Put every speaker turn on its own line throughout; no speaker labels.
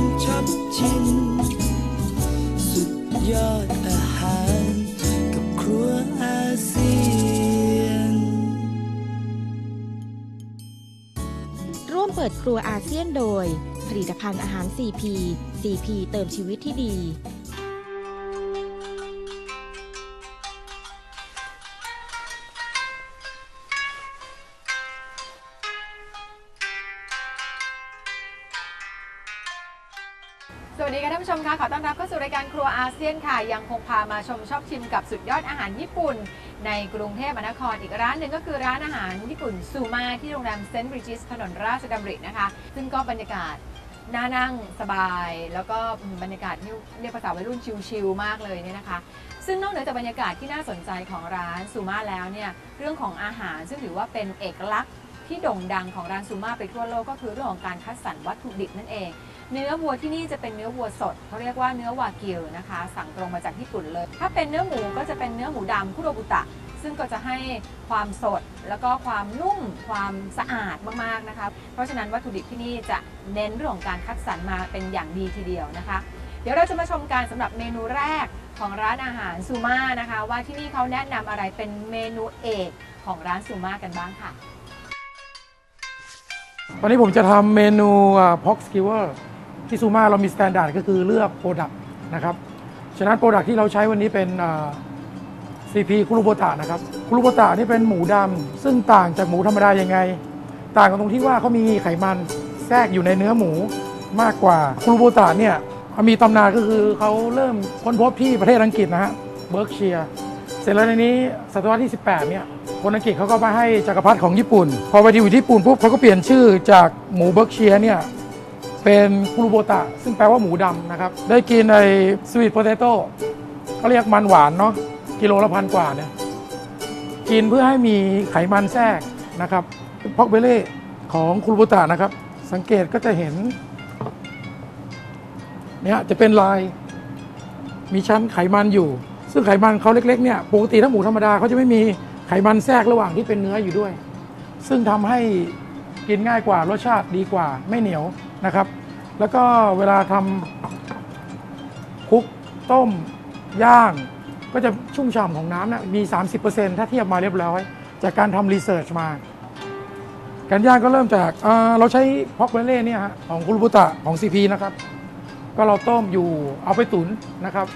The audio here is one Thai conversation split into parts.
มชับชิน สุดยอดอาหารกับครัวอาเซียน
ร่วมเปิดครัวอาเซียนโดย ผลิตภัณฑ์อาหาร CP CP เติมชีวิตที่ดี
สวัสดีค่ะท่านผู้ชมค่ะขอต้อนรับเข้าสู่รายการครัวอาเซียนค่ะ ยังคงพามาชมชอบชิมกับสุดยอดอาหารญี่ปุ่น ในกรุงเทพมหานครอีกร้านหนึ่งก็คือร้านอาหารญี่ปุ่นซูมาที่โรงแรมเซนต์บริจิสถนนราชดำรินะคะ ซึ่งก็บรรยากาศน่านั่งสบาย แล้วก็บรรยากาศที่เรียกภาษาวัยรุ่นชิลๆมากเลยเนี่ยนะคะ ซึ่งนอกเหนือจากบรรยากาศที่น่าสนใจของร้านซูมาแล้วเนี่ยเรื่องของอาหารซึ่งถือว่าเป็นเอกลักษณ์ที่โด่งดังของร้านซูมาไปทั่วโลกก็คือเรื่องของการคัดสรรวัตถุดิบนั่นเอง เนื้อวัวที่นี่จะเป็นเนื้อวัวสดเขาเรียกว่าเนื้อวากิวนะคะ สั่งตรงมาจากญี่ปุ่นเลย ถ้าเป็นเนื้อหมูก็จะเป็นเนื้อหมูดำคุโรบุตะ ซึ่งก็จะให้ความสดแล้วก็ความนุ่มความสะอาดมากๆนะคะ เพราะฉะนั้นวัตถุดิบที่นี่จะเน้นเรื่องของการคัดสรรมาเป็นอย่างดีทีเดียวนะคะ เดี๋ยวเราจะมาชมกันสำหรับเมนูแรกของร้านอาหารซูมานะคะ ว่าที่นี่เขาแนะนำอะไรเป็นเมนูเอกของร้านซูมากันบ้างค่ะ
วันนี้ผมจะทำเมนูพ็อกสกิวเวอร์ ที่ซูมาเรามีสแตนดาร์ดก็คือเลือกโปรดักต์นะครับ ฉะนั้นโปรดักต์ที่เราใช้วันนี้เป็นซีพีคุรุโบตะนะครับคุรุโบตะนี่เป็นหมูดำซึ่งต่างจากหมูธรรมดายังไง ต่างกันตรงที่ว่าเขามีไขมันแทรกอยู่ในเนื้อหมูมากกว่าคุรุโบตะเนี่ยมีตำนานก็คือเขาเริ่มค้นพบที่ประเทศอังกฤษนะฮะเบิร์กเชียร์เสร็จแล้วในนี้ศตวรรษที่ 18 เนี่ยคนอังกฤษเขาก็มาให้จักรพรรดิของญี่ปุ่น พอไปที่อยู่ที่ญี่ปุ่นปุ๊บเขาก็เปลี่ยนชื่อจากหมูเบิร์กเชียร์เนี่ย เป็นคุรุโบตะ ซึ่งแปลว่าหมูดำนะครับ ได้กินในสวีทโพเตโต้เขาเรียกมันหวานเนาะกิโลละพันกว่าเนี่ยกินเพื่อให้มีไขมันแทรกนะครับพอกเบเล่ของคุรุโบตะนะครับ สังเกตก็จะเห็นเนี่ยจะเป็นลายมีชั้นไขมันอยู่ ซึ่งไขมันเขาเล็กๆเนี่ยปกติถ้าหมูธรรมดาเขาจะไม่มีไขมันแทรกระหว่างที่เป็นเนื้ออยู่ด้วย ซึ่งทำให้กินง่ายกว่ารสชาติดีกว่าไม่เหนียวนะครับ แล้วก็เวลาทำคลุกต้มย่าง ก็จะชุ่มฉ่ำของน้ำนะมี 30%ถ้าเทียบมาเรียบร้อย จากการทำรีเสิร์ชมา การย่างก็เริ่มจากเอ่อเราใช้พอกเบเล่เนี่ยฮะของคุรุบุตะของ CP นะครับ ก็เราต้มอยู่เอาไปตุ๋นนะครับ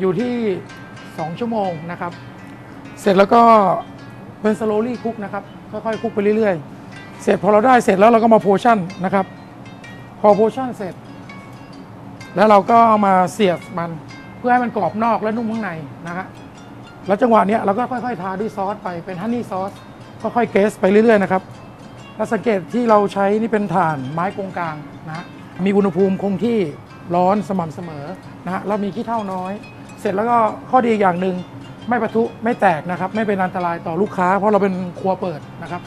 อยู่ที่ 2 ชั่วโมงนะครับ เสร็จแล้วก็เป็นสโลลี่คุกนะครับ ค่อยๆคุกไปเรื่อยๆ เสร็จพอเราได้เสร็จแล้วเราก็มาโพชั่นนะครับ พอโพชั่นเสร็จ แล้วเราก็เอามาเสียบมันเพื่อให้มันกรอบนอกและนุ่มข้างในนะฮะแล้วจังหวะเนี้ยเราก็ค่อยๆทาด้วยซอสไปเป็นฮันนี่ซอสค่อยๆเกสไปเรื่อยๆนะครับถ้าสังเกตที่เราใช้นี่เป็นถ่านไม้กงกลางนะมีอุณหภูมิคงที่ร้อนสม่ำเสมอนะฮะแล้วมีขี้เท่าน้อย เสร็จแล้วก็ข้อดีอย่างหนึ่งไม่ปะทุไม่แตกนะครับ ไม่เป็นอันตรายต่อลูกค้า เพราะเราเป็นครัวเปิดนะครับ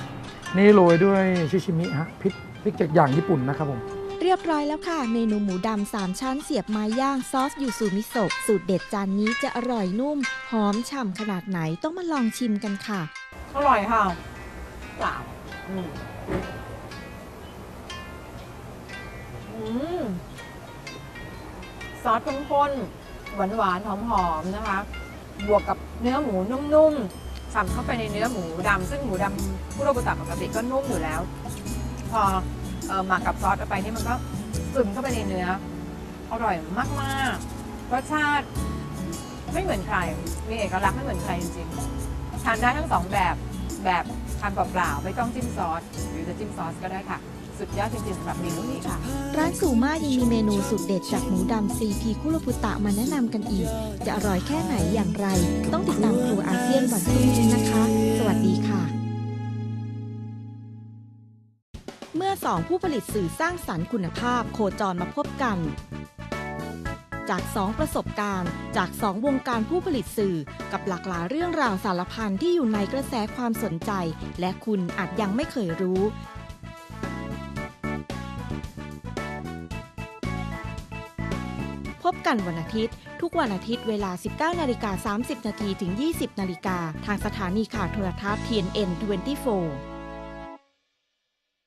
นี่โรยด้วยชิชิมิฮะพริกพริกจากอย่างญี่ปุ่นนะครับผม
เรียบร้อยแล้วค่ะ เมนูหมูดำสามชั้นเสียบไม้ย่างซอสยูซูมิโซะสูตรเด็ดจานนี้จะอร่อยนุ่ม หอมฉ่ำขนาดไหนต้องมาลองชิมกันค่ะ
อร่อยค่ะเปล่าอืมอืมซอสข้นๆหวานๆหอมๆนะคะ บวกกับเนื้อหมูนุ่มๆสับเข้าไปในเนื้อหมูดำซึ่งหมูดำคุโรบุตะปกติก็นุ่มอยู่แล้ว พอ เอ่อหมักกับซอสเข้าไปนี่มันก็ซึมเข้าไปในเนื้อ อร่อยมากๆรสชาติไม่เหมือนใคร มีเอกลักษณ์ไม่เหมือนใครจริงๆ ทานได้ทั้งสองแบบ แบบทานเปล่าๆ ไม่ต้องจิ้มซอส หรือจะจิ้มซอสก็ได้ค่ะ สุดยอดจริงๆสำหรับเมนูนี้ค่ะ
ร้านสูมายังมีเมนูสุดเด็ดจากหมูดำซีพีคุโรบุตะมาแนะนำกันอีก จะอร่อยแค่ไหนอย่างไร ต้องติดตามครัวอาเซียนวันพรุ่งนี้นะคะ สวัสดีค่ะ อสองผู้ผลิตสื่อสร้างสรรค์คุณภาพโคจรมาพบกัน จากสองประสบการณ์ จากสองวงการผู้ผลิตสื่อ กับหลากหลายเรื่องราวสารพันที่อยู่ในกระแสความสนใจ และคุณอาจยังไม่เคยรู้พบกันวันอาทิตย์ ทุกวันอาทิตย์เวลา 19นาฬิกา30 นาทีถึง 20 นาฬิกาทางสถานีข่าวโทรทัศน์ TNN 24